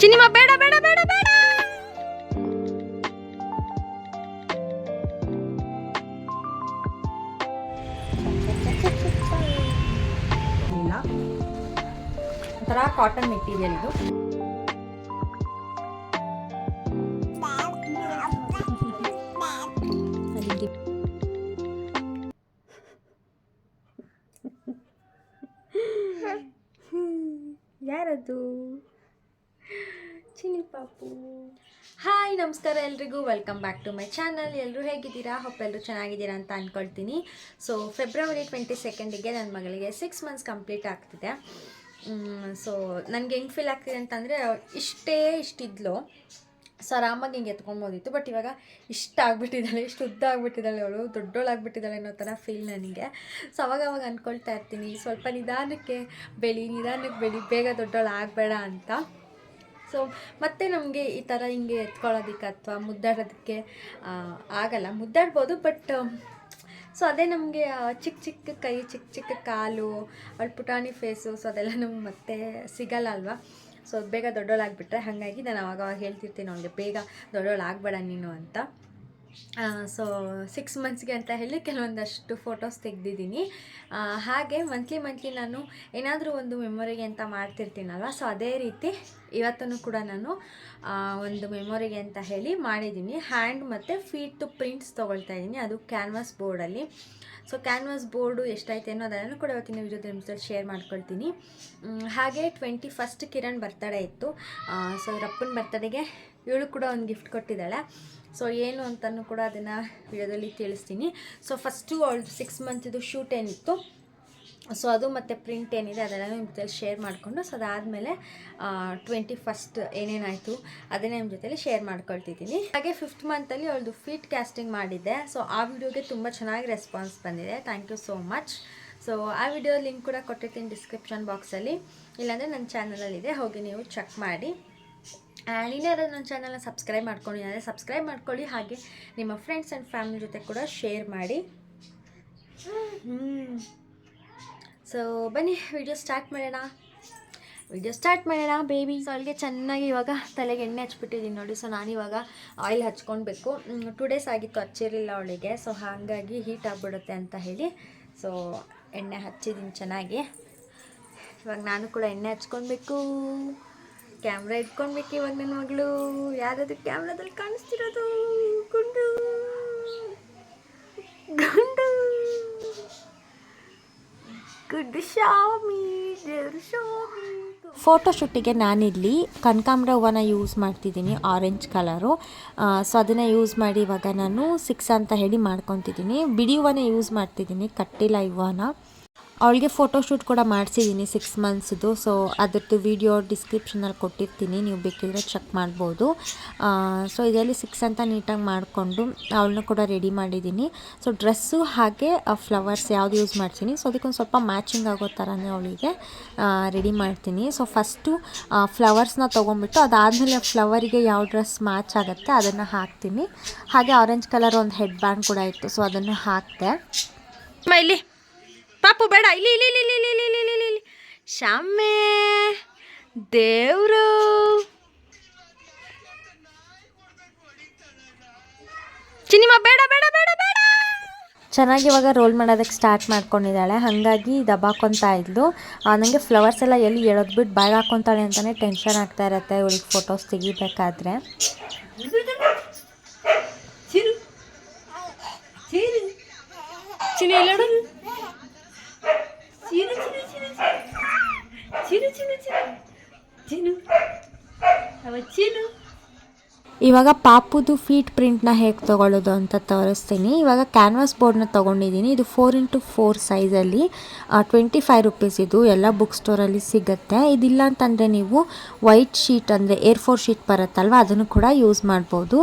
ಚಿನಿಮಾ ಬೇಡ ಬೇಡ ಬೇಡ ಬೇಡ. ಇಲ್ಲ. ಒಂಥರ ಕಾಟನ್ ಮೆಟೀರಿಯಲ್ ಇದು. ಯಾರದು? ಚಿನಿ ಪಾಪು ಹಾಯ್ ನಮಸ್ಕಾರ ಎಲ್ರಿಗೂ. Welcome back to my channel ಎಲ್ಲರೂ ಹೇಗಿದ್ದೀರಾ? ಎಲ್ಲರೂ ಚೆನ್ನಾಗಿದ್ದೀರಾ ಅಂತ ಅಂದ್ಕೊಳ್ತೀನಿ ಸೊ ಫೆಬ್ರವರಿ ಟ್ವೆಂಟಿ ಸೆಕೆಂಡಿಗೆ ನನ್ನ ಮಗಳಿಗೆ ಸಿಕ್ಸ್ ಮಂತ್ಸ್ ಕಂಪ್ಲೀಟ್ ಆಗ್ತಿದೆ. ಸೊ ನನಗೆ ಹೆಂಗೆ ಫೀಲ್ ಆಗ್ತಿದೆ ಅಂತಂದರೆ, ಇಷ್ಟೇ ಇಷ್ಟಿದ್ಲು. ಸೊ ಆರಾಮಾಗಿ ಹಿಂಗೆ ಎತ್ಕೊಬೋದಿತ್ತು ಬಟ್ ಇವಾಗ ಇಷ್ಟ ಆಗ್ಬಿಟ್ಟಿದ್ದಾಳೆ, ಇಷ್ಟು ಉದ್ದ ಆಗ್ಬಿಟ್ಟಿದ್ದಾಳೆ ಅವಳು ದೊಡ್ಡೋಳಾಗ್ಬಿಟ್ಟಿದ್ದಾಳೆ ಅನ್ನೋ ಥರ ಫೀಲ್ ನನಗೆ. ಸೊ ಅವಾಗ ಅವಾಗ ಅಂದ್ಕೊಳ್ತಾ ಇರ್ತೀನಿ. ಸ್ವಲ್ಪ ನಿಧಾನಕ್ಕೆ ಬೆಳಿ ನಿಧಾನಕ್ಕೆ ಬೆಳಿ, ಬೇಗ ದೊಡ್ಡೋಳು ಆಗಬೇಡ ಅಂತ. ಸೊ ಮತ್ತೆ ನಮಗೆ ಈ ಥರ ಹಿಂಗೆ ಎತ್ಕೊಳ್ಳೋದಕ್ಕೆ ಅಥವಾ ಮುದ್ದಾಡೋದಕ್ಕೆ ಆಗಲ್ಲ. ಮುದ್ದಾಡ್ಬೋದು ಬಟ್ ಸೊ ಅದೇ ನಮಗೆ ಚಿಕ್ಕ ಚಿಕ್ಕ ಕೈ, ಚಿಕ್ಕ ಚಿಕ್ಕ ಕಾಲು ಅವಳ ಪುಟಾಣಿ ಫೇಸು ಸೊ ಅದೆಲ್ಲ ನಮ್ಗೆ ಮತ್ತೆ ಸಿಗಲ್ಲ ಅಲ್ವಾ? ಸೊ ಬೇಗ ದೊಡ್ಡೋಳಾಗ್ಬಿಟ್ರೆ ಹಾಗಾಗಿ ನಾನು ಅವಾಗ ಹೇಳ್ತಿರ್ತೀನಿ ಅವಳಿಗೆ ಬೇಗ ದೊಡ್ಡೋಳಾಗಬೇಡ ನೀನು ಅಂತ. ಸೊ ಸಿಕ್ಸ್ ಮಂತ್ಸ್ಗೆ ಅಂತ ಹೇಳಿ ಕೆಲವೊಂದಷ್ಟು ಫೋಟೋಸ್ ತೆಗೆದಿದ್ದೀನಿ. ಹಾಗೆ ಮಂತ್ಲಿ ಮಂತ್ಲಿ ನಾನು ಏನಾದರೂ ಒಂದು ಮೆಮೊರಿಗೆ ಅಂತ ಮಾಡ್ತಿರ್ತೀನಲ್ವ? ಸೊ ಅದೇ ರೀತಿ ಇವತ್ತೂ ಕೂಡ ನಾನು ಒಂದು ಮೆಮೊರಿಗೆ ಅಂತ ಹೇಳಿ ಮಾಡಿದ್ದೀನಿ. ಹ್ಯಾಂಡ್ ಮತ್ತು ಫೀಟ್ ಪ್ರಿಂಟ್ಸ್ ತೊಗೊಳ್ತಾ ಇದ್ದೀನಿ. ಅದು ಕ್ಯಾನ್ವಾಸ್ ಬೋರ್ಡಲ್ಲಿ ಸೊ ಕ್ಯಾನ್ವಾಸ್ ಬೋರ್ಡು ಎಷ್ಟಾಯ್ತೇನೋ ಅದನ್ನು ಕೂಡ ಇವತ್ತಿನ ವಿಡಿಯೋದಲ್ಲಿ ನಿಮ್ಮ ಜೊತೆ ಶೇರ್ ಮಾಡ್ಕೊಳ್ತೀನಿ ಹಾಗೆ ಟ್ವೆಂಟಿ ಫಸ್ಟ್ ಕಿರಣ್ ಬರ್ತಡೇ ಇತ್ತು. ಸೊ ರಪ್ಪನ ಬರ್ತಡೆಗೆ ಇವಳು ಕೂಡ ಒಂದು ಗಿಫ್ಟ್ ಕೊಟ್ಟಿದ್ದಾಳೆ. ಸೊ ಏನು ಅಂತಲೂ ಕೂಡ ಅದನ್ನು ವಿಡಿಯೋದಲ್ಲಿ ತಿಳಿಸ್ತೀನಿ. ಸೊ ಫಸ್ಟು ಅವಳು ಸಿಕ್ಸ್ ಮಂತಿದು ಶೂಟ್ ಏನಿತ್ತು. ಸೊ ಅದು ಮತ್ತು ಪ್ರಿಂಟ್ ಏನಿದೆ ಅದೆಲ್ಲ ನಿಮ್ಮ ಜೊತೆಲಿ ಶೇರ್ ಮಾಡಿಕೊಂಡು ಸೊ ಅದಾದಮೇಲೆ ಟ್ವೆಂಟಿ ಫಸ್ಟ್ ಏನೇನಾಯಿತು ಅದನ್ನೇ ನಿಮ್ಮ ಜೊತೆಲಿ ಶೇರ್ ಮಾಡ್ಕೊಳ್ತಿದ್ದೀನಿ. ಹಾಗೆ ಫಿಫ್ತ್ ಮಂತಲ್ಲಿ ಅವಳದು ಫೀಟ್ ಕ್ಯಾಸ್ಟಿಂಗ್ ಮಾಡಿದ್ದೆ. ಸೊ ಆ ವಿಡಿಯೋಗೆ ತುಂಬ ಚೆನ್ನಾಗಿ ರೆಸ್ಪಾನ್ಸ್ ಬಂದಿದೆ. Thank you so much so ಆ ವಿಡಿಯೋ ಲಿಂಕ್ ಕೂಡ ಕೊಟ್ಟಿರ್ತೀನಿ ಡಿಸ್ಕ್ರಿಪ್ಷನ್ ಬಾಕ್ಸಲ್ಲಿ ಇಲ್ಲಾಂದರೆ ನನ್ನ ಚಾನಲಲ್ಲಿದೆ ಹೋಗಿ ನೀವು ಚೆಕ್ ಮಾಡಿ. ಇನ್ಯಾರು ನನ್ನ ಚಾನಲ್ನ ಸಬ್ಸ್ಕ್ರೈಬ್ ಮಾಡ್ಕೊಂಡಿದ್ದಾರೆ ಸಬ್ಸ್ಕ್ರೈಬ್ ಮಾಡ್ಕೊಳ್ಳಿ. ಹಾಗೆ ನಿಮ್ಮ ಫ್ರೆಂಡ್ಸ್ ಆ್ಯಂಡ್ ಫ್ಯಾಮಿಲಿ ಜೊತೆ ಕೂಡ ಶೇರ್ ಮಾಡಿ. ಸೊ ಬನ್ನಿ ವಿಡಿಯೋ ಸ್ಟಾರ್ಟ್ ಮಾಡೋಣ. ವಿಡಿಯೋ ಸ್ಟಾರ್ಟ್ ಮಾಡೋಣ ಬೇಬಿ ಅಲ್ಲಿಗೆ ಚೆನ್ನಾಗಿ ಇವಾಗ ತಲೆಗೆ ಎಣ್ಣೆ ಹಚ್ಬಿಟ್ಟಿದ್ದೀನಿ ನೋಡಿ. ಸೊ ನಾನಿವಾಗ ಆಯಿಲ್ ಹಚ್ಕೊಳ್ಬೇಕು. ಟೂ ಡೇಸ್ ಆಗಿತ್ತು, ಹಚ್ಚಿರಲಿಲ್ಲ ಅವಳಿಗೆ. ಸೊ ಹಾಗಾಗಿ ಹೀಟ್ ಆಗಿಬಿಡುತ್ತೆ ಅಂತ ಹೇಳಿ. ಸೊ ಎಣ್ಣೆ ಹಚ್ಚಿದ್ದೀನಿ ಚೆನ್ನಾಗಿ. ಇವಾಗ ನಾನು ಕೂಡ ಎಣ್ಣೆ ಹಚ್ಕೊಳ್ಬೇಕು. ಕ್ಯಾಮ್ರಾ ಇಟ್ಕೊಳ್ಬೇಕು ಇವಾಗ ನನ್ನ ಮಗಳು, ಯಾರದು ಕ್ಯಾಮ್ರಾದಲ್ಲಿ ಕಾಣಿಸ್ತಿರೋದು? ಗುಂಡು. ಗುಂಡು. ಗುಡ್ಡು ಶಾಮಿ ದೇವ್ರ ಶಾಮಿ ಫೋಟೋಶೂಟಿಗೆ ನಾನಿಲ್ಲಿ ಕನಕಾಂಬ್ರ ಹೂವನ ಯೂಸ್ ಮಾಡ್ತಿದ್ದೀನಿ ಆರೆಂಜ್ ಕಲರು ಸೊ ಅದನ್ನು ಯೂಸ್ ಮಾಡಿ ಇವಾಗ ನಾನು ಸಿಕ್ಸ್ ಅಂತ ಹೇಳಿ ಮಾಡ್ಕೊತಿದ್ದೀನಿ. ಬಿಡಿ ಹೂವನ ಯೂಸ್ ಮಾಡ್ತಿದ್ದೀನಿ, ಕಟ್ಟಿಲ್ಲ ಹೂವನ. ಅವಳಿಗೆ ಫೋಟೋಶೂಟ್ ಕೂಡ ಮಾಡಿಸಿದ್ದೀನಿ ಸಿಕ್ಸ್ ಮಂತ್ಸ್ದು ಸೊ ಅದರದ್ದು ವಿಡಿಯೋ ಡಿಸ್ಕ್ರಿಪ್ಷನಲ್ಲಿ ಕೊಟ್ಟಿರ್ತೀನಿ. ನೀವು ಬೇಕಿದ್ರೆ ಚೆಕ್ ಮಾಡ್ಬೋದು. ಸೊ ಇದರಲ್ಲಿ ಸಿಕ್ಸ್ ಅಂತ ನೀಟಾಗಿ ಮಾಡಿಕೊಂಡು ಅವಳನ್ನ ಕೂಡ ರೆಡಿ ಮಾಡಿದ್ದೀನಿ ಸೊ ಡ್ರೆಸ್ಸು ಹಾಗೆ ಫ್ಲವರ್ಸ್ ಯಾವುದು ಯೂಸ್ ಮಾಡ್ತೀನಿ ಸೊ ಅದಕ್ಕೊಂದು ಸ್ವಲ್ಪ ಮ್ಯಾಚಿಂಗ್ ಆಗೋ ಥರನೇ ಅವಳಿಗೆ ರೆಡಿ ಮಾಡ್ತೀನಿ. ಸೊ ಫಸ್ಟು ಫ್ಲವರ್ಸ್ನ ತೊಗೊಂಬಿಟ್ಟು ಅದಾದಮೇಲೆ ಫ್ಲವರಿಗೆ ಯಾವ ಡ್ರೆಸ್ ಮ್ಯಾಚ್ ಆಗುತ್ತೆ ಅದನ್ನು ಹಾಕ್ತೀನಿ. ಹಾಗೆ ಆರೆಂಜ್ ಕಲರ್ ಒಂದು ಹೆಡ್ ಬ್ಯಾಂಡ್ ಕೂಡ ಇತ್ತು. ಸೊ ಅದನ್ನು ಹಾಕಿದೆ. ಮೈಲಿ. ಪಾಪು ಬೇಡ ಇಲ್ಲಿ ಇಲ್ಲಿ ಇಲ್ಲಿ ಇಲ್ಲಿ ಇಲ್ಲಿ ಇಲ್ಲಿ ಇಲ್ಲಿ ಇಲ್ಲಿ ಶಾಮೆ ದೇವರು ಚಿನಿಮಾ ಬೇಡ ಬೇಡ ಬೇಡ ಬೇಡ ಚೆನ್ನಾಗಿ ಇವಾಗ ರೋಲ್ ಮಾಡೋದಕ್ಕೆ ಸ್ಟಾರ್ಟ್ ಮಾಡ್ಕೊಂಡಿದ್ದಾಳೆ ಹಾಗಾಗಿ ದಬಾಕೊತಾ ಇದ್ಲು ನನಗೆ ಫ್ಲವರ್ಸ್ ಎಲ್ಲ ಎಲ್ಲಿ ಎಳೆದ್ಬಿಟ್ಟು ಬಾಯ್ ಹಾಕೊತಾಳೆ ಅಂತಲೇ ಟೆನ್ಷನ್ ಆಗ್ತಾ ಇರತ್ತೆ ಇವಳಿಗೆ ಫೋಟೋಸ್ ತೆಗಿಬೇಕಾದ್ರೆ ಚಿನಿ ಎಲ್ಲೋಡು chino, chino. Chino. How about chino? ಇವಾಗ ಪಾಪುದು ಫೀಟ್ ಪ್ರಿಂಟ್ನ ಹೇಗೆ ತೊಗೊಳ್ಳೋದು ಅಂತ ತೋರಿಸ್ತೀನಿ. ಇವಾಗ ಕ್ಯಾನ್ವಾಸ್ ಬೋರ್ಡ್ನ ತೊಗೊಂಡಿದ್ದೀನಿ ಇದು ಫೋರ್ ಇಂಟು ಫೋರ್ ಸೈಜಲ್ಲಿ ಟ್ವೆಂಟಿ ಫೈವ್ ರುಪೀಸ್ ಇದು. ಎಲ್ಲ ಬುಕ್ ಸ್ಟೋರಲ್ಲಿ ಸಿಗುತ್ತೆ. ಇದಿಲ್ಲ ಅಂತಂದರೆ ನೀವು ವೈಟ್ ಶೀಟ್ ಅಂದರೆ ಏರ್ ಫೋರ್ ಶೀಟ್ ಬರುತ್ತಲ್ವ, ಅದನ್ನು ಕೂಡ ಯೂಸ್ ಮಾಡ್ಬೋದು.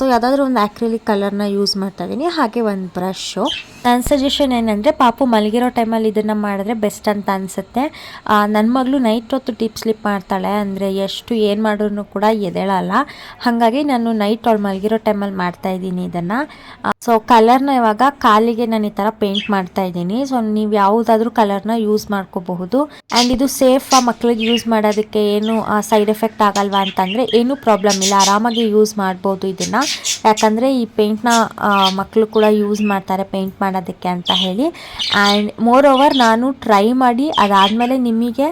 ಸೊ ಯಾವುದಾದ್ರೂ ಒಂದು ಆ್ಯಕ್ರಿಲಿಕ್ ಕಲರ್ನ ಯೂಸ್ ಮಾಡ್ತಾ ಇದ್ದೀನಿ ಹಾಗೆ ಒಂದು ಬ್ರಷು ನನ್ನ ಸಜೆಷನ್ ಏನಂದರೆ ಪಾಪು ಮಲಗಿರೋ ಟೈಮಲ್ಲಿ ಇದನ್ನು ಮಾಡಿದ್ರೆ ಬೆಸ್ಟ್ ಅಂತ ಅನಿಸುತ್ತೆ. ನನ್ನ ಮಗಳು ನೈಟ್ ಹೊತ್ತು ಟಿಪ್ ಸ್ಲಿಪ್ ಮಾಡ್ತಾಳೆ ಅಂದರೆ ಎಷ್ಟು ಏನು ಮಾಡಿದ್ರು ಕೂಡ ಎದೇಳಲ್ಲ ಹಾಗಾಗಿ ಹಾಗಾಗಿ ನಾನು ನೈಟ್ ಅವಳು ಮಲಗಿರೋ ಟೈಮಲ್ಲಿ ಮಾಡ್ತಾ ಇದ್ದೀನಿ ಇದನ್ನು. ಸೊ ಕಲರ್ನ ಇವಾಗ ಕಾಲಿಗೆ ನಾನು ಈ ಥರ ಪೇಂಟ್ ಮಾಡ್ತಾ ಇದ್ದೀನಿ. ಸೊ ನೀವು ಯಾವುದಾದ್ರೂ ಕಲರ್ನ ಯೂಸ್ ಮಾಡ್ಕೋಬಹುದು. ಆ್ಯಂಡ್ ಇದು ಸೇಫ್ ಮಕ್ಳಿಗೆ ಯೂಸ್ ಮಾಡೋದಕ್ಕೆ ಏನು ಸೈಡ್ ಎಫೆಕ್ಟ್ ಆಗಲ್ವಾ ಅಂತಂದರೆ ಏನೂ ಪ್ರಾಬ್ಲಮ್ ಇಲ್ಲ. ಆರಾಮಾಗಿ ಯೂಸ್ ಮಾಡ್ಬೋದು ಇದನ್ನು. ಯಾಕಂದರೆ ಈ ಪೇಂಟ್ನ ಮಕ್ಕಳು ಕೂಡ ಯೂಸ್ ಮಾಡ್ತಾರೆ ಪೇಂಟ್ ಮಾಡೋದಕ್ಕೆ ಅಂತ ಹೇಳಿ. ಆ್ಯಂಡ್ ಮೋರ್ ಓವರ್ ನಾನು ಟ್ರೈ ಮಾಡಿ ಅದಾದಮೇಲೆ ನಿಮಗೆ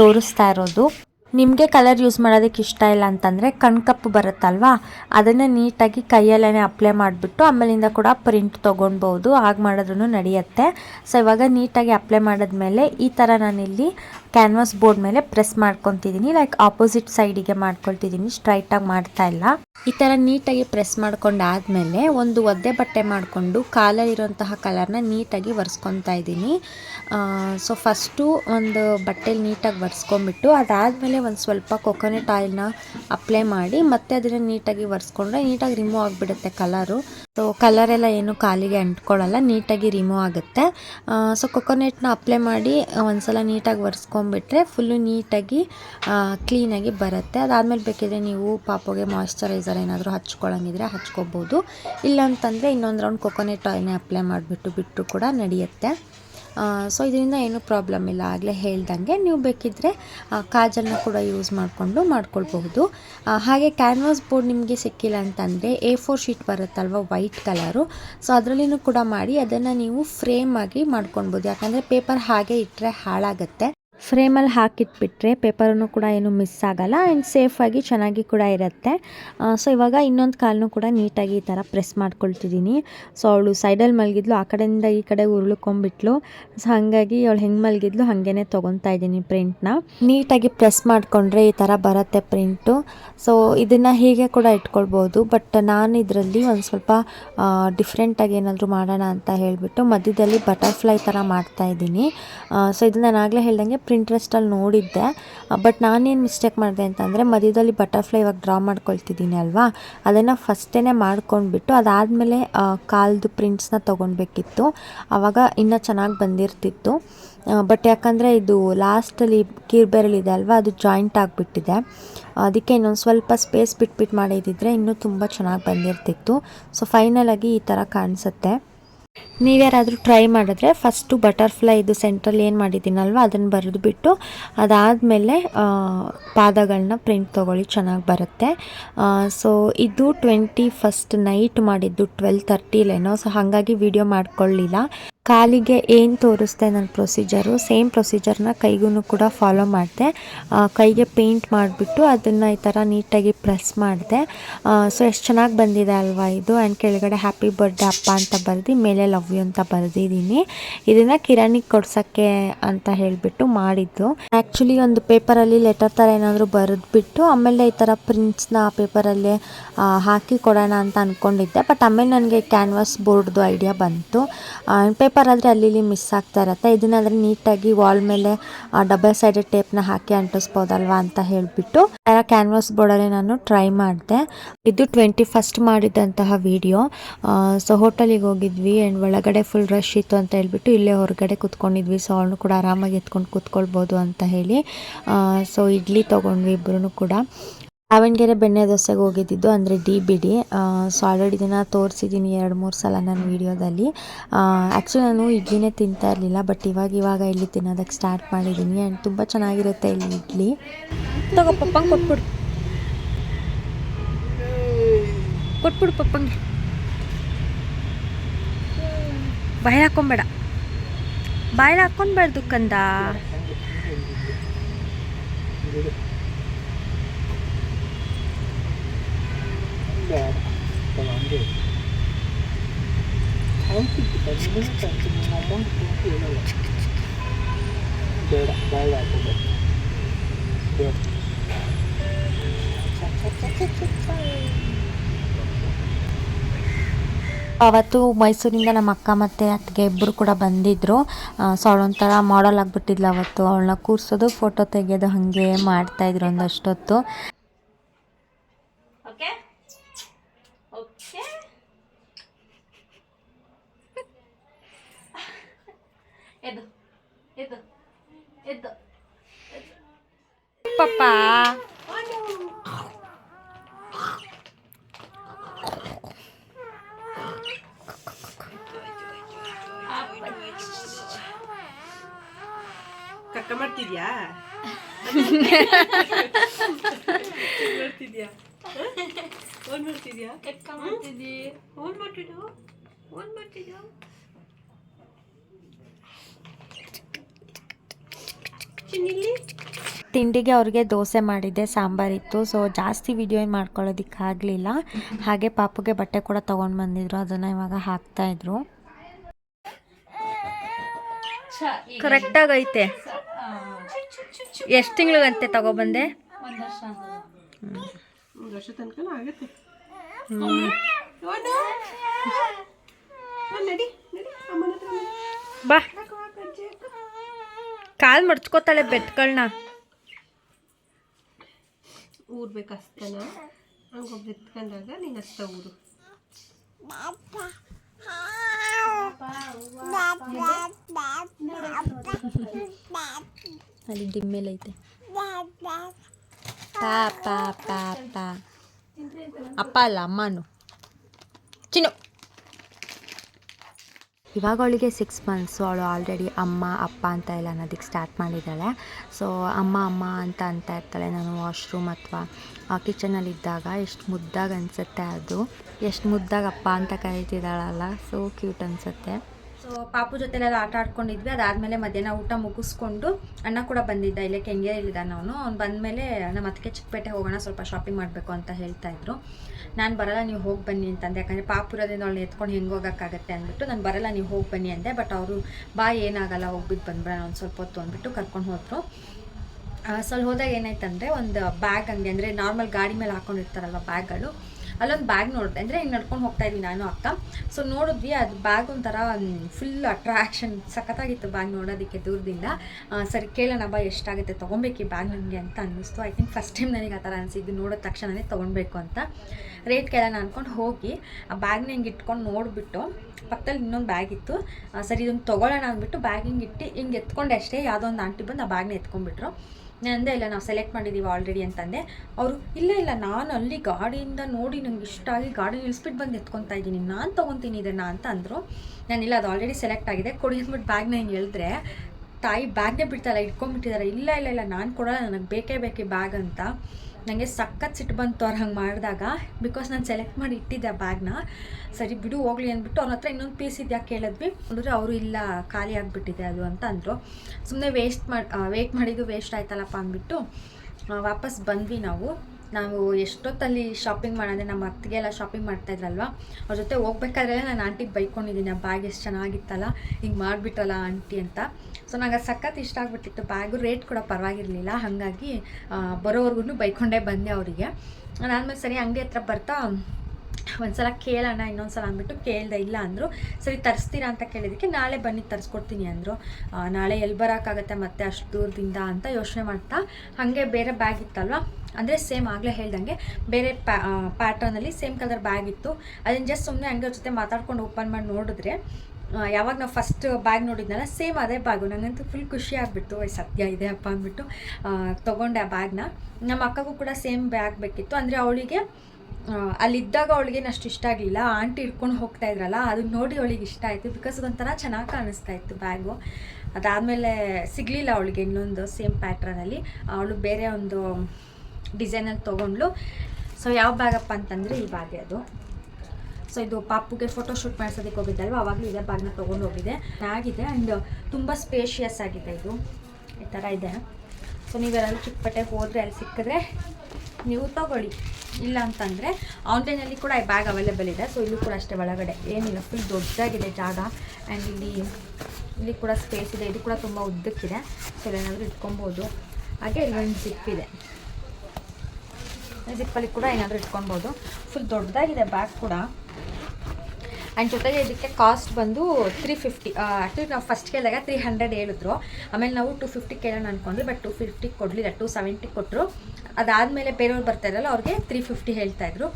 ತೋರಿಸ್ತಾ ಇರೋದು. ನಿಮಗೆ ಕಲರ್ ಯೂಸ್ ಮಾಡೋದಕ್ಕೆ ಇಷ್ಟ ಇಲ್ಲ ಅಂತಂದರೆ ಕಣ್ಕಪ್ಪು ಬರುತ್ತಲ್ವಾ? ಅದನ್ನು ನೀಟಾಗಿ ಕೈಯಲ್ಲೇ ಅಪ್ಲೈ ಮಾಡಿಬಿಟ್ಟು ಆಮೇಲಿಂದ ಕೂಡ ಪ್ರಿಂಟ್ ತೊಗೊಳ್ಬೋದು ಹಾಗೆ ಮಾಡಿದ್ರೂ ನಡೆಯುತ್ತೆ. ಸೊ ಇವಾಗ ನೀಟಾಗಿ ಅಪ್ಲೈ ಮಾಡಿದ್ಮೇಲೆ ಈ ಥರ ನಾನಿಲ್ಲಿ ಕ್ಯಾನ್ವಾಸ್ ಬೋರ್ಡ್ ಮೇಲೆ ಪ್ರೆಸ್ ಮಾಡ್ಕೊತಿದ್ದೀನಿ ಲೈಕ್ ಆಪೋಸಿಟ್ ಸೈಡಿಗೆ ಮಾಡ್ಕೊಳ್ತಿದ್ದೀನಿ ಸ್ಟ್ರೈಟಾಗಿ ಮಾಡ್ತಾ ಇಲ್ಲ. ಈ ಥರ ನೀಟಾಗಿ ಪ್ರೆಸ್ ಮಾಡ್ಕೊಂಡಾದ್ಮೇಲೆ ಒಂದು ಒದ್ದೆ ಬಟ್ಟೆ ಮಾಡಿಕೊಂಡು ಕಾಲಲ್ಲಿರುವಂತಹ ಕಲರ್ನ ನೀಟಾಗಿ ಒರೆಸ್ಕೊತಾ ಇದ್ದೀನಿ ಸೊ ಫಸ್ಟು ಒಂದು ಬಟ್ಟೆಲಿ ನೀಟಾಗಿ ಒರೆಸ್ಕೊಂಬಿಟ್ಟು ಅದಾದಮೇಲೆ ಒಂದು ಸ್ವಲ್ಪ ಕೊಕೊನೆಟ್ ಆಯಿಲ್ನ ಅಪ್ಲೈ ಮಾಡಿ ಮತ್ತೆ ಅದನ್ನು ನೀಟಾಗಿ ಒರೆಸ್ಕೊಂಡ್ರೆ ನೀಟಾಗಿ ರಿಮೂವ್ ಆಗಿಬಿಡುತ್ತೆ ಕಲರು ಸೊ ಕಲರ್ ಎಲ್ಲ ಏನು ಕಾಲಿಗೆ ಅಂಟ್ಕೊಳ್ಳಲ್ಲ, ನೀಟಾಗಿ ರಿಮೂವ್ ಆಗುತ್ತೆ. ಸೊ ಕೊಕೊನೆಟ್ನ ಅಪ್ಲೈ ಮಾಡಿ ಒಂದ್ಸಲ ನೀಟಾಗಿ ಒರೆಸ್ಕೊಂಡ್ಬಿಟ್ರೆ ಫುಲ್ಲು ನೀಟಾಗಿ ಕ್ಲೀನಾಗಿ ಬರುತ್ತೆ. ಅದಾದಮೇಲೆ ಬೇಕಿದ್ರೆ ನೀವು ಪಾಪೋಗೆ ಮಾಯ್ಶ್ಚರೈಸರ್ ಏನಾದರೂ ಹಚ್ಕೊಳ್ಳೋಂಗಿದ್ರೆ ಹಚ್ಕೋಬೋದು. ಇಲ್ಲಾಂತಂದರೆ ಇನ್ನೊಂದು ರೌಂಡ್ ಕೊಕೊನೆಟ್ ಆಯಿಲ್ನೇ ಅಪ್ಲೈ ಮಾಡಿಬಿಟ್ಟು ಬಿಟ್ಟರು ಕೂಡ ನಡೆಯುತ್ತೆ. ಸೊ ಇದರಿಂದ ಏನೂ ಪ್ರಾಬ್ಲಮ್ ಇಲ್ಲ. ಆಗಲೇ ಹೇಳ್ದಂಗೆ ನೀವು ಬೇಕಿದ್ದರೆ ಕಾಜಲ್ನ ಕೂಡ ಯೂಸ್ ಮಾಡಿಕೊಂಡು ಮಾಡ್ಕೊಳ್ಬಹುದು. ಹಾಗೆ ಕ್ಯಾನ್ವಾಸ್ ಬೋರ್ಡ್ ನಿಮಗೆ ಸಿಕ್ಕಿಲ್ಲ ಅಂತಂದರೆ ಎ ಫೋರ್ ಶೀಟ್ ಬರುತ್ತಲ್ವ ವೈಟ್ ಕಲರು ಸೊ ಅದರಲ್ಲಿನೂ ಕೂಡ ಮಾಡಿ, ಅದನ್ನು ನೀವು ಫ್ರೇಮ್ ಆಗಿ ಮಾಡ್ಕೊಳ್ಬೋದು ಯಾಕಂದರೆ ಪೇಪರ್ ಹಾಗೆ ಇಟ್ಟರೆ ಹಾಳಾಗುತ್ತೆ. ಫ್ರೇಮಲ್ಲಿ ಹಾಕಿಟ್ಬಿಟ್ರೆ ಪೇಪರನ್ನು ಕೂಡ ಏನು ಮಿಸ್ ಆಗಲ್ಲ ಆ್ಯಂಡ್ ಸೇಫಾಗಿ ಚೆನ್ನಾಗಿ ಕೂಡ ಇರುತ್ತೆ. ಸೊ ಇವಾಗ ಇನ್ನೊಂದು ಕಾಲನ್ನು ಕೂಡ ನೀಟಾಗಿ ಈ ಥರ ಪ್ರೆಸ್ ಮಾಡ್ಕೊಳ್ತಿದ್ದೀನಿ. ಸೊ ಅವಳು ಸೈಡಲ್ಲಿ ಮಲಗಿದ್ಲು, ಆ ಕಡೆಯಿಂದ ಈ ಕಡೆ ಉರುಳ್ಕೊಂಬಿಟ್ಲು. ಸೊ ಹಾಗಾಗಿ ಅವಳು ಹೆಂಗೆ ಮಲಗಿದ್ಲು ಹಾಗೇ ತೊಗೊತಾ ಇದ್ದೀನಿ ಪ್ರಿಂಟ್ನ. ನೀಟಾಗಿ ಪ್ರೆಸ್ ಮಾಡಿಕೊಂಡ್ರೆ ಈ ಥರ ಬರುತ್ತೆ ಪ್ರಿಂಟು. ಸೊ ಇದನ್ನು ಹೀಗೆ ಕೂಡ ಇಟ್ಕೊಳ್ಬೋದು, ಬಟ್ ನಾನು ಇದರಲ್ಲಿ ಒಂದು ಸ್ವಲ್ಪ ಡಿಫ್ರೆಂಟಾಗಿ ಏನಾದರೂ ಮಾಡೋಣ ಅಂತ ಹೇಳಿಬಿಟ್ಟು ಮಧ್ಯದಲ್ಲಿ ಬಟರ್ಫ್ಲೈ ಥರ ಮಾಡ್ತಾ ಇದ್ದೀನಿ. ಸೊ ಇದನ್ನ ನಾನು ಆಗಲೇ ಹೇಳ್ದಂಗೆ ಪ್ರಿಂಟ್ರೆಸ್ಟಲ್ಲಿ ನೋಡಿದ್ದೆ. ಬಟ್ ನಾನೇನು ಮಿಸ್ಟೇಕ್ ಮಾಡಿದೆ ಅಂತಂದರೆ, ಮಧ್ಯದಲ್ಲಿ ಬಟರ್ಫ್ಲೈ ಇವಾಗ ಡ್ರಾ ಮಾಡ್ಕೊಳ್ತಿದ್ದೀನಿ ಅಲ್ವಾ? ಅದನ್ನು ಫಸ್ಟೇ ಮಾಡ್ಕೊಂಡ್ಬಿಟ್ಟು ಅದಾದಮೇಲೆ ಕಾಲ್ದು ಪ್ರಿಂಟ್ಸ್ನ ತೊಗೊಳ್ಬೇಕಿತ್ತು ಆವಾಗ ಇನ್ನೂ ಚೆನ್ನಾಗಿ ಬಂದಿರ್ತಿತ್ತು. ಬಟ್ ಯಾಕಂದರೆ ಇದು ಲಾಸ್ಟಲ್ಲಿ ಕೀರ್ಬೆರಳಿದೆ ಅಲ್ವಾ? ಅದು ಜಾಯಿಂಟ್ ಆಗಿಬಿಟ್ಟಿದೆ. ಅದಕ್ಕೆ ಇನ್ನೊಂದು ಸ್ವಲ್ಪ ಸ್ಪೇಸ್ ಬಿಟ್ಬಿಟ್ಟು ಮಾಡಿದ್ದಿದ್ರೆ ಇನ್ನೂ ತುಂಬ ಚೆನ್ನಾಗಿ ಬಂದಿರ್ತಿತ್ತು. ಸೊ ಫೈನಲಾಗಿ ಈ ಥರ ಕಾಣಿಸುತ್ತೆ. ನೀವ್ಯಾರಾದರೂ ಟ್ರೈ ಮಾಡಿದ್ರೆ ಫಸ್ಟು ಬಟರ್ಫ್ಲೈ ಇದು ಸೆಂಟ್ರಲ್ಲಿ ಏನು ಮಾಡಿದ್ದೀನಲ್ವ, ಅದನ್ನು ಬರೆದು ಬಿಟ್ಟು ಅದಾದಮೇಲೆ ಪಾದಗಳನ್ನ ಪ್ರಿಂಟ್ ತೊಗೊಳ್ಳಿ, ಚೆನ್ನಾಗಿ ಬರುತ್ತೆ. ಸೊ ಇದು ಟ್ವೆಂಟಿ ಫಸ್ಟ್ ನೈಟ್ ಮಾಡಿದ್ದು ಟ್ವೆಲ್ ತರ್ಟಿಲೇನೋ ಸೊ ಹಾಗಾಗಿ ವಿಡಿಯೋ ಮಾಡ್ಕೊಳ್ಳಿಲ್ಲ. ಕಾಲಿಗೆ ಏನು ತೋರಿಸ್ದೆ ನನ್ನ ಪ್ರೊಸೀಜರು ಸೇಮ್ ಪ್ರೊಸೀಜರ್ನ ಕೈಗೂ ಕೂಡ ಫಾಲೋ ಮಾಡಿದೆ. ಕೈಗೆ ಪೇಂಟ್ ಮಾಡಿಬಿಟ್ಟು ಅದನ್ನು ಈ ಥರ ನೀಟಾಗಿ ಪ್ರೆಸ್ ಮಾಡಿದೆ. ಸೊ ಎಷ್ಟು ಚೆನ್ನಾಗಿ ಬಂದಿದೆ ಅಲ್ವಾ ಇದು? ಆ್ಯಂಡ್ ಕೆಳಗಡೆ ಹ್ಯಾಪಿ ಬರ್ಡೇ ಅಪ್ಪ ಅಂತ ಬರೆದು, ಮೇಲೆ ಲವ್ ಯು ಅಂತ ಬರೆದಿದ್ದೀನಿ. ಇದನ್ನು ಕಿರಾಣಿಗೆ ಕೊಡ್ಸೋಕ್ಕೆ ಅಂತ ಹೇಳಿಬಿಟ್ಟು ಮಾಡಿದ್ದು. ಆ್ಯಕ್ಚುಲಿ ಒಂದು ಪೇಪರಲ್ಲಿ ಲೆಟರ್ ಥರ ಏನಾದರೂ ಬರೆದ್ಬಿಟ್ಟು ಆಮೇಲೆ ಈ ಥರ ಪ್ರಿಂಟ್ಸ್ನ ಆ ಪೇಪರಲ್ಲೇ ಹಾಕಿ ಕೊಡೋಣ ಅಂತ ಅಂದ್ಕೊಂಡಿದ್ದೆ ಬಟ್ ಆಮೇಲೆ ನನಗೆ ಕ್ಯಾನ್ವಾಸ್ ಬೋರ್ಡ್ದು ಐಡಿಯಾ ಬಂತು. ಪೇಪರ್ ಆದರೆ ಅಲ್ಲಿ ಮಿಸ್ ಆಗ್ತಾ ಇರತ್ತೆ. ಇದನ್ನಾದರೆ ನೀಟಾಗಿ ವಾಲ್ ಮೇಲೆ ಡಬಲ್ ಸೈಡೆಡ್ ಟೇಪ್ನ ಹಾಕಿ ಅಂಟಿಸ್ಬೋದಲ್ವಾ ಅಂತ ಹೇಳಿಬಿಟ್ಟು ಕ್ಯಾನ್ವಾಸ್ ಬೋರ್ಡಲ್ಲಿ ನಾನು ಟ್ರೈ ಮಾಡಿದೆ. ಇದು ಟ್ವೆಂಟಿ ಫಸ್ಟ್ ಮಾಡಿದಂತಹ ವಿಡಿಯೋ ಸೊ ಹೋಟೆಲಿಗೆ ಹೋಗಿದ್ವಿ. ಆ್ಯಂಡ್ ಒಳಗಡೆ ಫುಲ್ ರಶ್ ಇತ್ತು ಅಂತ ಹೇಳ್ಬಿಟ್ಟು ಇಲ್ಲೇ ಹೊರಗಡೆ ಕುತ್ಕೊಂಡಿದ್ವಿ. ಸೊ ಅವನು ಕೂಡ ಆರಾಮಾಗಿ ಎತ್ಕೊಂಡು ಕುತ್ಕೊಳ್ಬೋದು ಅಂತ ಹೇಳಿ. ಸೊ ಇಡ್ಲಿ ತೊಗೊಂಡ್ವಿ ಇಬ್ಬರೂ ಕೂಡ. ದಾವಣಗೆರೆ ಬೆಣ್ಣೆ ದೋಸೆಗೆ ಹೋಗಿದ್ದಿದ್ದು ಅಂದರೆ D B D. So already ಇದನ್ನು ತೋರಿಸಿದ್ದೀನಿ ಎರಡು ಮೂರು ಸಲ ನಾನು ವೀಡಿಯೋದಲ್ಲಿ. ಆ್ಯಕ್ಚುಲಿ ನಾನು ಇಡ್ಲಿನೇ ತಿಂತಾ ಇರಲಿಲ್ಲ ಬಟ್ ಇವಾಗ ಇವಾಗ ಇಲ್ಲಿ ತಿನ್ನೋದಕ್ಕೆ ಸ್ಟಾರ್ಟ್ ಮಾಡಿದ್ದೀನಿ ಆ್ಯಂಡ್ ತುಂಬ ಚೆನ್ನಾಗಿರುತ್ತೆ ಇಲ್ಲಿ ಇಡ್ಲಿ. ತಗೋ ಪಪ್ಪಂಗೆ ಕೊಟ್ಬಿಡು. ಕೊಟ್ಬಿಡು ಪಪ್ಪಂಗೆ. ಬಾಯಲ್ಲಿ ಹಾಕ್ಕೊಂಬೇಡ ಬಾಯಲ್ಲಿ ಹಾಕ್ಕೊಳ್ಬಾರ್ದು ಕಂದ ಬೇಡ ಬೇಡ. ಬೇಡ. ಅವತ್ತು ಮೈಸೂರಿಂದ ನಮ್ಮ ಅಕ್ಕ ಮತ್ತು ಅತ್ತಿಗೆ ಇಬ್ಬರು ಕೂಡ ಬಂದಿದ್ದರು ಸೊ ಅವಳೊಂಥರ ಮಾಡಲ್ ಆಗಿಬಿಟ್ಟಿದ್ಲು ಅವತ್ತು. ಅವಳನ್ನ ಕೂರಿಸೋದು ಫೋಟೋ ತೆಗೆಯೋದು ಹಾಗೆ ಮಾಡ್ತಾಯಿದ್ರು ಒಂದಷ್ಟೊತ್ತು. ಪಪ್ಪ ಮಾಡ್ತಿದ್ಯಾ? ಚಿನ್ನಿಲ್ಲಿ ತಿಂಡಿಗೆ ಅವ್ರಿಗೆ ದೋಸೆ ಮಾಡಿದ್ದೆ ಸಾಂಬಾರಿತ್ತು ಸೊ ಜಾಸ್ತಿ ವಿಡಿಯೋ ಏನು ಮಾಡ್ಕೊಳ್ಳೋದಕ್ಕಾಗಲಿಲ್ಲ ಹಾಗೆ ಪಾಪುಗೆ ಬಟ್ಟೆ ಕೂಡ ತೊಗೊಂಡು ಬಂದಿದ್ರು. ಅದನ್ನು ಇವಾಗ ಹಾಕ್ತಾಯಿದ್ರು ಕರೆಕ್ಟಾಗಿ ಐತೆ ಎಷ್ಟು ತಿಂಗಳಿಗಂತೆ ತಗೊಬಂದೆ. ಬಾ. ಕಾಲು ಮಡ್ಚ್ಕೋತಾಳೆ ಬೆಟ್ಗಳನ್ನ ಊರ್ಬೇಕು ಊರು ಹಂಗೊಬ್ರು ಎತ್ಕೊಂಡಾಗ ನೀನು ಹಸ್ತ ಊರು. ಅಲ್ಲಿ ದಿಮ್ಮೇಲೈತೆ ಪಾ ಪಾಪ ಪಾ ಪಾ. ಅಪ್ಪ ಅಲ್ಲ ಅಮ್ಮನು. ಚಿನ್ನು. ಇವಾಗ ಅವಳಿಗೆ ಸಿಕ್ಸ್ ಮಂತ್ಸು ಅವಳು ಆಲ್ರೆಡಿ ಅಮ್ಮ ಅಪ್ಪ ಅಂತ ಎಲ್ಲ ಅನ್ನೋದಕ್ಕೆ ಸ್ಟಾರ್ಟ್ ಮಾಡಿದ್ದಾಳೆ. ಸೊ ಅಮ್ಮ ಅಮ್ಮ ಅಂತ ಅಂತ ಇರ್ತಾಳೆ. ನಾನು ವಾಶ್ರೂಮ್ ಅಥವಾ ಕಿಚನಲ್ಲಿ ಇದ್ದಾಗ ಎಷ್ಟು ಮುದ್ದಾಗಿ ಅನಿಸುತ್ತೆ ಅದು. ಎಷ್ಟು ಮುದ್ದಾಗ ಅಪ್ಪ ಅಂತ ಕರಿತಿದ್ದಾಳಲ್ಲ ಸೊ ಕ್ಯೂಟ್ ಅನಿಸುತ್ತೆ. ಸೊ ಪಾಪು ಜೊತೆಲೆಲ್ಲ ಆಟ ಆಡ್ಕೊಂಡಿದ್ವಿ. ಅದಾದಮೇಲೆ ಮಧ್ಯಾಹ್ನ ಊಟ ಮುಗಿಸ್ಕೊಂಡು ಅಣ್ಣ ಕೂಡ ಬಂದಿದ್ದ ಇಲ್ಲೇ ಕೆಂಗೇರಿಲಿದ್ದಾನೆ ಅವನು. ಅವ್ನು ಬಂದಮೇಲೆ ನಮ್ಮ ಅದಕ್ಕೆ ಚಿಕ್ಕಪೇಟೆ ಹೋಗೋಣ, ಸ್ವಲ್ಪ ಶಾಪಿಂಗ್ ಮಾಡಬೇಕು ಅಂತ ಹೇಳ್ತಾ ಇದ್ರು. ನಾನು ಬರಲ್ಲ, ನೀವು ಹೋಗಿ ಬನ್ನಿ ಅಂತಂದೆ ಯಾಕಂದರೆ ಪಾಪು ಇರೋದ್ರಿಂದ ಅವಳು ಎತ್ಕೊಂಡು ಹೆಂಗೆ ಹೋಗೋಕ್ಕಾಗತ್ತೆ ಅಂದ್ಬಿಟ್ಟು, ನಾನು ಬರಲ್ಲ, ನೀವು ಹೋಗಿ ಬನ್ನಿ ಅಂದೆ. ಬಟ್ ಅವರು, ಬಾ, ಏನಾಗಲ್ಲ ಹೋಗ್ಬಿಟ್ಟು ಬಂದ್ಬಿಡೋಣ, ಒಂದು ಸ್ವಲ್ಪ ಹೊತ್ತು ಅಂದ್ಬಿಟ್ಟು ಕರ್ಕೊಂಡು ಹೋದರು. ಸ್ವಲ್ಪ ಹೋದಾಗ ಏನಾಯ್ತಂದರೆ, ಒಂದು ಬ್ಯಾಗ್ ಹಂಗೆ, ಅಂದರೆ ನಾರ್ಮಲ್ ಗಾಡಿ ಮೇಲೆ ಹಾಕ್ಕೊಂಡಿರ್ತಾರಲ್ವ ಬ್ಯಾಗ್ಗಳು ಅಲ್ಲೊಂದು ಬ್ಯಾಗ್ ನೋಡಿದೆ. ಅಂದರೆ ಹಿಂಗೆ ನಡ್ಕೊಂಡು ಹೋಗ್ತಾ ಇದ್ವಿ ನಾನು, ಅಕ್ಕ. ಸೊ ನೋಡಿದ್ವಿ, ಅದು ಬ್ಯಾಗ್ ಒಂಥರ ಫುಲ್ ಅಟ್ರಾಕ್ಷನ್ ಸಖತ್ತಾಗಿತ್ತು ಬ್ಯಾಗ್ ನೋಡೋದಕ್ಕೆ ದೂರದಿಂದ. ಸರಿ, ಕೇಳೋಣ ಬಾ, ಎಷ್ಟಾಗುತ್ತೆ, ತೊಗೊಬೇಕು ಈ ಬ್ಯಾಗ್ ನನಗೆ ಅಂತ ಅನ್ನಿಸ್ತು. ಐ ಥಿಂಕ್ ಫಸ್ಟ್ ಟೈಮ್ ನನಗೆ ಆ ಥರ ಅನಿಸಿದ್ದು, ನೋಡಿದ ತಕ್ಷಣವೇ ತೊಗೊಳ್ಬೇಕು ಅಂತ. ರೇಟ್ ಕೇಳೋಣ ಅಂದ್ಕೊಂಡು ಹೋಗಿ, ಆ ಬ್ಯಾಗ್ನ ಹಿಂಗೆ ಇಟ್ಕೊಂಡು ನೋಡಿಬಿಟ್ಟು, ಪಕ್ಕದಲ್ಲಿ ಇನ್ನೊಂದು ಬ್ಯಾಗ್ ಇತ್ತು. ಸರಿ, ಇದೊಂದು ತೊಗೊಳ್ಳೋಣ ಅಂದ್ಬಿಟ್ಟು ಬ್ಯಾಗ್ ಹಿಂಗೆ ಇಟ್ಟು, ಹಿಂಗೆ ಎತ್ಕೊಂಡೆ ಅಷ್ಟೇ. ಯಾವುದೋ ಒಂದು ಆಂಟಿ ಬಂದು ಆ ಬ್ಯಾಗ್ನ ಎತ್ಕೊಂಡ್ಬಿಟ್ರು. ನಾನು ಇಲ್ಲ, ನಾವು ಸೆಲೆಕ್ಟ್ ಮಾಡಿದ್ದೀವಿ ಆಲ್ರೆಡಿ ಅಂತಂದೆ ಅವರು, ಇಲ್ಲ ಇಲ್ಲ, ನಾನು ಅಲ್ಲಿ ಗಾಡಿಯಿಂದ ನೋಡಿ ನಂಗೆ ಇಷ್ಟ ಆಗಿ ಗಾಡಿ ಇಳಿಸ್ಬಿಟ್ಟು ಬಂದು ಎತ್ಕೊತಾ ಇದ್ದೀನಿ, ನಾನು ತೊಗೊತೀನಿ ಇದನ್ನು ಅಂತ ಅಂದರು. ನಾನು, ಇಲ್ಲ, ಅದು ಆಲ್ರೆಡಿ ಸೆಲೆಕ್ಟ್ ಆಗಿದೆ. ಕೊಡಿ ಅಂದ್ಬಿಟ್ಟು ಬ್ಯಾಗ್ನ ಹಿಂಗೆ ಹೇಳಿದ್ರೆ, ತಾಯಿ ಬ್ಯಾಗ್ನೇ ಬಿಡ್ತಾಯಿಲ್ಲ ಇಟ್ಕೊಂಡ್ಬಿಟ್ಟಿದ್ದಾರೆ ಇಲ್ಲ ಇಲ್ಲ ಇಲ್ಲ ನಾನು ಕೊಡೋಲ್ಲ, ನನಗೆ ಬೇಕೇ ಬೇಕೇ ಬ್ಯಾಗ್ ಅಂತ. ನನಗೆ ಸಖತ್ ಸಿಟ್ಟು ಬಂತು ಅವ್ರು ಹಂಗೆ ಮಾಡಿದಾಗ. ಬಿಕಾಸ್ ನಾನು ಸೆಲೆಕ್ಟ್ ಮಾಡಿ ಇಟ್ಟಿದ್ದೆ ಬ್ಯಾಗ್ನ ಸರಿ ಬಿಡು ಹೋಗ್ಲಿ ಅಂದ್ಬಿಟ್ಟು ಅವ್ರ ಹತ್ರ ಇನ್ನೊಂದು ಪೀಸ್ ಇದೆಯಾ ಕೇಳಿದ್ವಿ. ಅಂದರೆ ಅವರು ಇಲ್ಲ, ಖಾಲಿ ಆಗಿಬಿಟ್ಟಿದೆ ಅದು ಅಂತ ಅಂದರು. ಸುಮ್ಮನೆ ವೇಸ್ಟ್ ಮಾಡಿ ವೇಟ್ ಮಾಡಿದ್ದು ವೇಸ್ಟ್ ಆಯ್ತಲ್ಲಪ್ಪ ಅಂದ್ಬಿಟ್ಟು ವಾಪಸ್ ಬಂದ್ವಿ ನಾವು. ನಾವು ಎಷ್ಟೊತ್ತಲ್ಲಿ ಶಾಪಿಂಗ್ ಮಾಡೋದೆ ನಮ್ಮ ಅತ್ತಿಗೆ ಎಲ್ಲ ಶಾಪಿಂಗ್ ಮಾಡ್ತಾಯಿದ್ರಲ್ವ ಅವ್ರ ಜೊತೆ ಹೋಗ್ಬೇಕಾದ್ರೆ ನಾನು ಆಂಟಿಗೆ ಬೈಕೊಂಡಿದ್ದೀನಿ ಆ ಬ್ಯಾಗ್ ಎಷ್ಟು ಚೆನ್ನಾಗಿತ್ತಲ್ಲ, ಹಿಂಗೆ ಮಾಡಿಬಿಟ್ಟಲ್ಲ ಆಂಟಿ ಅಂತ. ಸೊ ನಂಗೆ ಸಖತ್ ಇಷ್ಟ ಆಗಿಬಿಟ್ಟಿತ್ತು. ಬ್ಯಾಗು ರೇಟ್ ಕೂಡ ಪರವಾಗಿರಲಿಲ್ಲ. ಹಾಗಾಗಿ ಬರೋವರೆಗೂ ಬೈಕೊಂಡೇ ಬಂದೆ ಅವರಿಗೆ. ನಾನು ಸರಿ ಅಂಗಡಿ ಹತ್ರ ಬರ್ತಾ ಒಂದ್ಸಲ ಕೇಳೋಣ, ಇನ್ನೊಂದ್ಸಲ ಅಂದ್ಬಿಟ್ಟು ಕೇಳ್ದೆ, ಇಲ್ಲ ಅಂದರು. ಸರಿ, ತರಿಸ್ತೀರಾ ಅಂತ ಕೇಳಿದ್ದಕ್ಕೆ ನಾಳೆ ಬನ್ನಿ, ತರಿಸ್ಕೊಡ್ತೀನಿ ಅಂದರು. ನಾಳೆ ಎಲ್ಲಿ ಬರೋಕ್ಕಾಗತ್ತೆ ಮತ್ತೆ ಅಷ್ಟು ದೂರದಿಂದ ಅಂತ ಯೋಚನೆ ಮಾಡ್ತಾ. ಹಾಗೆ ಬೇರೆ ಬ್ಯಾಗ್ ಇತ್ತಲ್ವ? ಅಂದರೆ ಸೇಮ್ ಆಗಲೇ ಹೇಳ್ದಂಗೆ, ಬೇರೆ ಪ್ಯಾ ಪ್ಯಾಟ್ರನಲ್ಲಿ ಸೇಮ್ ಕಲರ್ ಬ್ಯಾಗ್ ಇತ್ತು. ಅದನ್ನು ಜಸ್ಟ್ ಸುಮ್ಮನೆ ಹಂಗೆ ಜೊತೆ ಮಾತಾಡ್ಕೊಂಡು ಓಪನ್ ಮಾಡಿ ನೋಡಿದ್ರೆ ಯಾವಾಗ ನಾವು ಫಸ್ಟ್ ಬ್ಯಾಗ್ ನೋಡಿದ್ನಲ್ಲ ಸೇಮ್ ಅದೇ ಬ್ಯಾಗು ನನಗಂತೂ ಫುಲ್ ಖುಷಿ ಆಗಿಬಿಟ್ಟು ಸತ್ಯ ಇದೆ ಅಪ್ಪ ಅಂದ್ಬಿಟ್ಟು ತೊಗೊಂಡೆ ಆ ಬ್ಯಾಗ್ನ ನಮ್ಮ ಅಕ್ಕಗೂ ಕೂಡ ಸೇಮ್ ಬ್ಯಾಗ್ ಬೇಕಿತ್ತು. ಅಂದರೆ ಅವಳಿಗೆ ಅಲ್ಲಿದ್ದಾಗ ಅವಳಿಗೆ ಅಷ್ಟು ಇಷ್ಟ ಆಗಲಿಲ್ಲ. ಆಂಟಿ ಇಟ್ಕೊಂಡು ಹೋಗ್ತಾ ಇದ್ರಲ್ಲ ಅದನ್ನ ನೋಡಿ ಅವಳಿಗೆ ಇಷ್ಟ ಆಯಿತು. ಬಿಕಾಸ್ ಅದೊಂಥರ ಚೆನ್ನಾಗಿ ಕಾಣಿಸ್ತಾ ಇತ್ತು ಬ್ಯಾಗು ಅದಾದಮೇಲೆ ಸಿಗಲಿಲ್ಲ ಅವಳಿಗೆ ಇನ್ನೊಂದು ಸೇಮ್ ಪ್ಯಾಟ್ರನಲ್ಲಿ ಅವಳು ಬೇರೆ ಒಂದು ಡಿಸೈನಲ್ಲಿ ತೊಗೊಂಡ್ಲು ಸೊ ಯಾವ ಬ್ಯಾಗಪ್ಪ ಅಂತಂದರೆ ಈ ಬ್ಯಾಗೆ ಅದು. ಸೊ ಇದು ಪಾಪುಗೆ ಫೋಟೋ ಶೂಟ್ ಮಾಡ್ಸೋದಕ್ಕೆ ಹೋಗಿದ್ದಲ್ವ, ಅವಾಗಲೂ ಇದೇ ಬ್ಯಾಗ್ನ ತೊಗೊಂಡು ಹೋಗಿದೆ. ಆಗಿದೆ ಆ್ಯಂಡ್ ತುಂಬ ಸ್ಪೇಷಿಯಸ್ ಆಗಿದೆ ಇದು. ಈ ಥರ ಇದೆ. ಸೊ ನೀವೆಲ್ಲರೂ ಚಿಕ್ಕಪಟ್ಟೆಗೆ ಹೋದರೆ ಅಲ್ಲಿ ಸಿಕ್ಕಿದ್ರೆ ನೀವು ತಗೊಳ್ಳಿ. ಇಲ್ಲ ಅಂತಂದರೆ ಆನ್ಲೈನಲ್ಲಿ ಕೂಡ ಈ ಬ್ಯಾಗ್ ಅವೈಲೇಬಲ್ ಇದೆ. ಸೊ ಇಲ್ಲೂ ಕೂಡ ಅಷ್ಟೇ ಒಳಗಡೆ. ಏನಿಲ್ಲ ಫುಲ್ ದೊಡ್ಡದಾಗಿದೆ ಜಾಗ ಆ್ಯಂಡ್ ಇಲ್ಲಿ ಇಲ್ಲಿ ಕೂಡ ಸ್ಪೇಸ್ ಇದೆ. ಇದು ಕೂಡ ತುಂಬ ಉದ್ದಕ್ಕಿದೆ. ಸೊ ಏನಾದರೂ ಇಟ್ಕೊಬೋದು ಹಾಗೆ ಇಲ್ಲೊಂದು ಜಿಪ್ ಇದೆ. ಜಿಪ್ಪಲ್ಲಿ ಕೂಡ ಏನಾದರೂ ಇಟ್ಕೊಬೋದು ಫುಲ್ ದೊಡ್ಡದಾಗಿದೆ ಬ್ಯಾಗ್ ಕೂಡ. ಆ್ಯಂಡ್ ಜೊತೆಗೆ ಇದಕ್ಕೆ ಕಾಸ್ಟ್ ಬಂದು ತ್ರೀ ಫಿಫ್ಟಿ ಆ್ಯಕ್ಚುಲಿ ನಾವು ಫಸ್ಟ್ ಕೇಳಿದಾಗ ತ್ರೀ ಹಂಡ್ರೆಡ್ ಹೇಳಿದ್ರು. ಆಮೇಲೆ ನಾವು ಟು ಫಿಫ್ಟಿ ಕೇಳೋಣ ಅಂದ್ಕೊಂಡ್ವಿ ಬಟ್ ಟು ಫಿಫ್ಟಿ ಕೊಡಲಿಲ್ಲ ಟು ಸೆವೆಂಟಿ ಕೊಟ್ಟರು ಅದಾದಮೇಲೆ ಬೇರೆಯವ್ರು ಬರ್ತಾ ಇರಲ್ಲ ಅವ್ರಿಗೆ ತ್ರೀ ಫಿಫ್ಟಿ ಹೇಳ್ತಾಯಿದ್ರು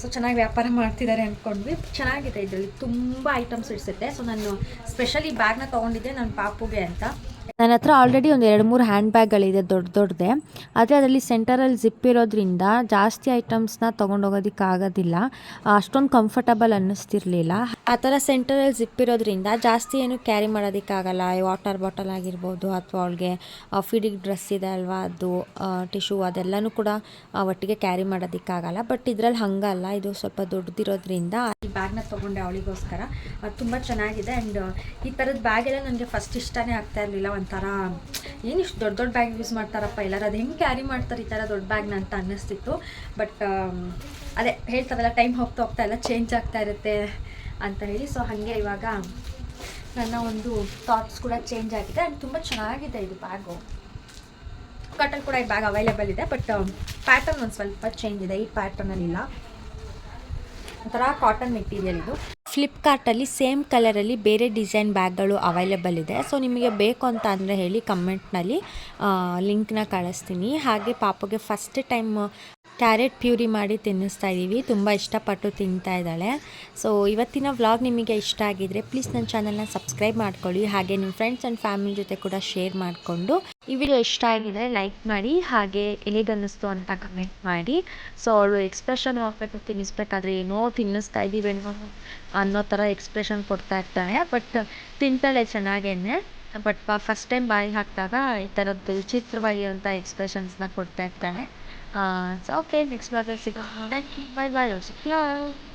ಸೊ ಚೆನ್ನಾಗಿ ವ್ಯಾಪಾರ ಮಾಡ್ತಿದ್ದಾರೆ ಅಂದ್ಕೊಂಡ್ವಿ ಚೆನ್ನಾಗಿದೆ ಇದರಲ್ಲಿ, ತುಂಬ ಐಟಮ್ಸ್ ಇಡಿಸುತ್ತೆ ಸೊ ನಾನು ಸ್ಪೆಷಲಿ ಬ್ಯಾಗ್ನ ತೊಗೊಂಡಿದ್ದೆ ನನ್ನ ಪಾಪುಗೆ ಅಂತ. ನನ್ನ ಹತ್ರ ಆಲ್ರೆಡಿ ಒಂದು ಎರಡು ಮೂರು ಹ್ಯಾಂಡ್ ಬ್ಯಾಗ್ಗಳಿದೆ ದೊಡ್ಡ ದೊಡ್ಡದೆ. ಆದರೆ ಅದರಲ್ಲಿ ಸೆಂಟರಲ್ಲಿ ಜಿಪ್ ಇರೋದ್ರಿಂದ ಜಾಸ್ತಿ ಐಟಮ್ಸ್ನ ತೊಗೊಂಡೋಗೋದಕ್ಕೆ ಆಗೋದಿಲ್ಲ. ಅಷ್ಟೊಂದು ಕಂಫರ್ಟಬಲ್ ಅನ್ನಿಸ್ತಿರ್ಲಿಲ್ಲ. ಆ ಥರ ಸೆಂಟರಲ್ಲಿ ಜಿಪ್ ಇರೋದ್ರಿಂದ ಜಾಸ್ತಿ ಏನು ಕ್ಯಾರಿ ಮಾಡೋದಕ್ಕಾಗಲ್ಲ ವಾಟರ್ ಬಾಟಲ್ ಆಗಿರ್ಬೋದು ಅಥವಾ ಅವಳಿಗೆ ಫೀಡಿಂಗ್ ಡ್ರೆಸ್ ಇದೆ ಅಲ್ವಾ, ಅದು ಟಿಶ್ಯೂ ಅದೆಲ್ಲನೂ ಕೂಡ ಒಟ್ಟಿಗೆ ಕ್ಯಾರಿ ಮಾಡೋದಕ್ಕಾಗಲ್ಲ ಬಟ್ ಇದರಲ್ಲಿ ಹಂಗಲ್ಲ. ಇದು ಸ್ವಲ್ಪ ದೊಡ್ಡದಿರೋದ್ರಿಂದ ಈ ಬ್ಯಾಗ್ನ ತೊಗೊಂಡೆ ಅವಳಿಗೋಸ್ಕರ. ಅದು ತುಂಬ ಚೆನ್ನಾಗಿದೆ. ಆ್ಯಂಡ್ ಈ ಥರದ ಬ್ಯಾಗೆಲ್ಲ ನನಗೆ ಫಸ್ಟ್ ಇಷ್ಟನೇ ಆಗ್ತಾ ಇರಲಿಲ್ಲ. ಒಂಥರ, ಏನು ಇಷ್ಟು ದೊಡ್ಡ ದೊಡ್ಡ ಬ್ಯಾಗ್ ಯೂಸ್ ಮಾಡ್ತಾರಪ್ಪ, ಎಲ್ಲರೂ ಅದು ಹೆಂಗೆ ಕ್ಯಾರಿ ಮಾಡ್ತಾರೆ ಈ ಥರ ದೊಡ್ಡ ಬ್ಯಾಗ್ನ ಅಂತ ಅನ್ನಿಸ್ತಿತ್ತು. ಬಟ್ ಅದೇ ಹೇಳ್ತಾರಲ್ಲ ಟೈಮ್ ಹೋಗ್ತಾ ಹೋಗ್ತಾ ಎಲ್ಲ ಚೇಂಜ್ ಆಗ್ತಾ ಇರುತ್ತೆ ಅಂತ ಹೇಳಿ. ಸೊ ಹಾಗೆ ಇವಾಗ ನನ್ನ ಒಂದು ಥಾಟ್ಸ್ ಕೂಡ ಚೇಂಜ್ ಆಗಿದೆ. ಆ್ಯಂಡ್ ತುಂಬ ಚೆನ್ನಾಗಿದೆ ಇದು ಬ್ಯಾಗು ಕಟ್ಟಲ್ಲಿ ಕೂಡ ಈ ಬ್ಯಾಗ್ ಅವೈಲೇಬಲ್ ಇದೆ ಬಟ್ ಪ್ಯಾಟರ್ನ್ ಒಂದು ಸ್ವಲ್ಪ ಚೇಂಜ್ ಇದೆ. ಈ ಪ್ಯಾಟರ್ನಲ್ಲಿಲ್ಲ ಒಂಥರ ಕಾಟನ್ ಮೆಟೀರಿಯಲ್ ಇದು. ಫ್ಲಿಪ್ಕಾರ್ಟಲ್ಲಿ ಸೇಮ್ ಕಲರಲ್ಲಿ ಬೇರೆ ಡಿಸೈನ್ ಬ್ಯಾಗ್ಗಳು ಅವೈಲೇಬಲ್ ಇದೆ. ಸೊ ನಿಮಗೆ ಬೇಕು ಅಂತ ಅಂದರೆ ಹೇಳಿ ಕಮೆಂಟ್ನಲ್ಲಿ ಲಿಂಕ್ನ ಕಳಿಸ್ತೀನಿ. ಹಾಗೆ ಪಾಪಗೆ ಫಸ್ಟ್ ಟೈಮ್ ಕ್ಯಾರೆಟ್ ಪ್ಯೂರಿ ಮಾಡಿ ತಿನ್ನಿಸ್ತಾ ಇದ್ದೀವಿ. ತುಂಬ ಇಷ್ಟಪಟ್ಟು ತಿಂತಾ ಇದ್ದಾಳೆ. ಸೊ ಇವತ್ತಿನ ವ್ಲಾಗ್ ನಿಮಗೆ ಇಷ್ಟ ಆಗಿದ್ರೆ ಪ್ಲೀಸ್ ನನ್ನ ಚಾನಲ್ನ ಸಬ್ಸ್ಕ್ರೈಬ್ ಮಾಡ್ಕೊಳ್ಳಿ. ಹಾಗೆ ನಿಮ್ಮ ಫ್ರೆಂಡ್ಸ್ ಆ್ಯಂಡ್ ಫ್ಯಾಮಿಲಿ ಜೊತೆ ಕೂಡ ಶೇರ್ ಮಾಡಿಕೊಂಡು ಈ ವಿಡಿಯೋ ಇಷ್ಟ ಆಗಿದ್ರೆ ಲೈಕ್ ಮಾಡಿ, ಹಾಗೆ ಹೇಗನ್ನಿಸ್ತು ಅಂತ ಕಮೆಂಟ್ ಮಾಡಿ. ಸೊ ಅವಳು ಎಕ್ಸ್ಪ್ರೆಷನ್ ಹಾಕ್ಬೇಕು ತಿನ್ನಿಸ್ಬೇಕಾದ್ರೆ ಏನೋ ತಿನ್ನಿಸ್ತಾ ಇದ್ದೀವೇನೋ ಅನ್ನೋ ಥರ ಎಕ್ಸ್ಪ್ರೆಷನ್ ಕೊಡ್ತಾ ಇರ್ತಾಳೆ. ಬಟ್ ತಿಂತಾಳೆ ಚೆನ್ನಾಗೇನೆ. ಬಟ್ ಫಸ್ಟ್ ಟೈಮ್ ಬಾಯಿ ಹಾಕಿದಾಗ ಈ ಥರದ್ದು ವಿಚಿತ್ರವಾಗಿರುವಂಥ ಎಕ್ಸ್ಪ್ರೆಷನ್ಸ್ನ ಕೊಡ್ತಾ ಇರ್ತಾಳೆ. ಸೊ ಓಕೆ ನೆಕ್ಸ್ಟ್ ಬಾರಿ ಸಿಗೋಣ ಬಾಯ್ ಬಾಯ್